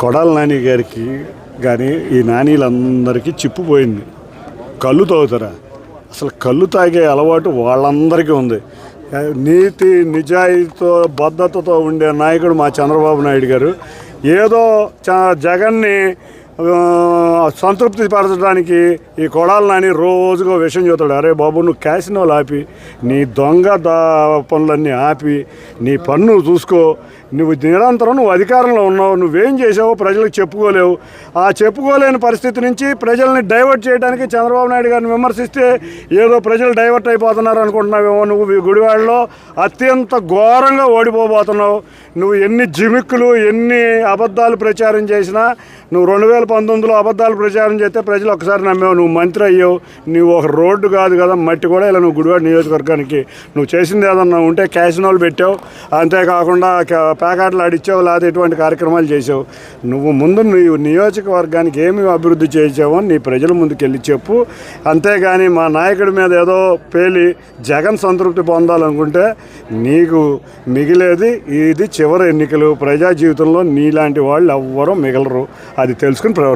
కొడాల నాని గారికి కానీ ఈ నానీలందరికీ చిప్పుపోయింది కళ్ళు తాగుతారా? అసలు కళ్ళు తాగే అలవాటు వాళ్ళందరికీ ఉంది. నీతి నిజాయితీతో భద్రతతో ఉండే నాయకుడు మా చంద్రబాబు నాయుడు గారు ఏదో చ- జగన్ని సంతృప్తి పరచడానికి ఈ కొడాలు నాని రోజుగా విషయం చూస్తాడు. అరే బాబు నువ్వు క్యాసినోలు ఆపి నీ దొంగ దా పనులన్నీ ఆపి నీ పన్ను చూసుకో నువ్వు నిరంతరం నువ్వు అధికారంలో ఉన్నావు నువ్వేం చేసావో ప్రజలకు చెప్పుకోలేవు. ఆ చెప్పుకోలేని పరిస్థితి నుంచి ప్రజల్ని డైవర్ట్ చేయడానికి చంద్రబాబు నాయుడు గారిని విమర్శిస్తే ఏదో ప్రజలు డైవర్ట్ అయిపోతున్నారు అనుకుంటున్నావేమో. నువ్వు ఈ గుడివాడలో అత్యంత ఘోరంగా ఓడిపోబోతున్నావు. నువ్వు ఎన్ని జిమిక్కులు ఎన్ని అబద్ధాలు ప్రచారం చేసినా నువ్వు రెండు వేల పంతొమ్మిదిలో అబద్ధాలు ప్రచారం చేస్తే ప్రజలు ఒకసారి నమ్మేవు నువ్వు మంత్రి అయ్యావు. నువ్వు ఒక రోడ్డు కాదు కదా మట్టి కూడా ఇలా నువ్వు గుడివాడ నియోజకవర్గానికి. నువ్వు చేసింది ఏదన్నా ఉంటే క్యాసినోలు పెట్టావు. అంతేకాకుండా పేకాటలు ఆడిచ్చావు లేదా ఎటువంటి కార్యక్రమాలు చేసావు నువ్వు ముందు నీ నియోజకవర్గానికి ఏమి అభివృద్ధి చేసావో నీ ప్రజల ముందుకు వెళ్ళి చెప్పు. అంతేగాని మా నాయకుడి మీద ఏదో పేలి జగన్ సంతృప్తి పొందాలనుకుంటే నీకు మిగిలేది ఇది చివరి ఎన్నికలు. ప్రజా జీవితంలో నీలాంటి వాళ్ళు ఎవ్వరూ మిగలరు. అది తెలుసుకుని ప్రవర్తి